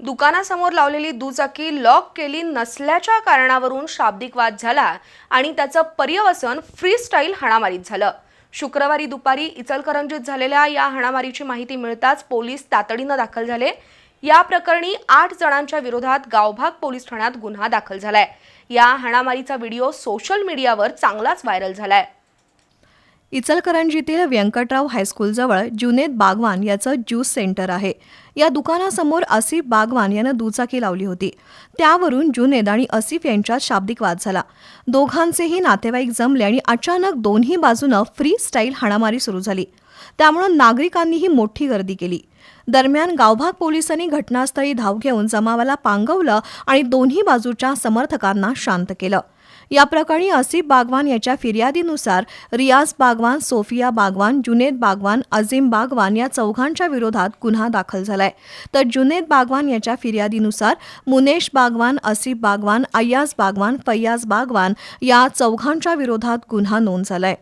दुकानासमोर लावलेली दुचाकी लॉक केली नसल्याच्या कारणावरून शाब्दिक वाद झाला आणि त्याचं पर्यवसन फ्रीस्टाईल हाणामारीत झालं. शुक्रवारी दुपारी इचलकरंजीत झालेल्या या हाणामारीची माहिती मिळताच पोलीस तातडीनं दाखल झाले. या प्रकरणी आठ जणांच्या विरोधात गावभाग पोलीस ठाण्यात गुन्हा दाखल झालाय. या हाणामारीचा व्हिडिओ सोशल मीडियावर चांगलाच व्हायरल झालाय. इचलकरंजीतील व्यंकटराव हायस्कूलजवळ जुनेद बागवान याचं ज्यूस सेंटर आहे. या दुकानासमोर आसिफ बागवान यानं दुचाकी लावली होती. त्यावरून जुनेद आणि आसिफ यांच्यात शाब्दिक वाद झाला. दोघांचेही नातेवाईक जमले आणि अचानक दोन्ही बाजूनं फ्री स्टाईल हाणामारी सुरू झाली. त्यामुळं नागरिकांनीही मोठी गर्दी केली. दरम्यान गावभाग पोलिसांनी घटनास्थळी धाव घेऊन जमावाला पांगवलं आणि दोन्ही बाजूच्या समर्थकांना शांत केलं. या प्रकरणी आसिफ बागवान याच्या फिर्यादीनुसार रियाज बागवान सोफिया बागवान जुनेद बागवान अझीम बागवान या चौघांच्या विरोधात गुन्हा दाखल झालाय. तर जुनेद बागवान याच्या फिर्यादीनुसार मुनेश बागवान आसिफ बागवान अय्याज बागवान फय्याज बागवान या चौघांच्या विरोधात गुन्हा नोंद झालाय.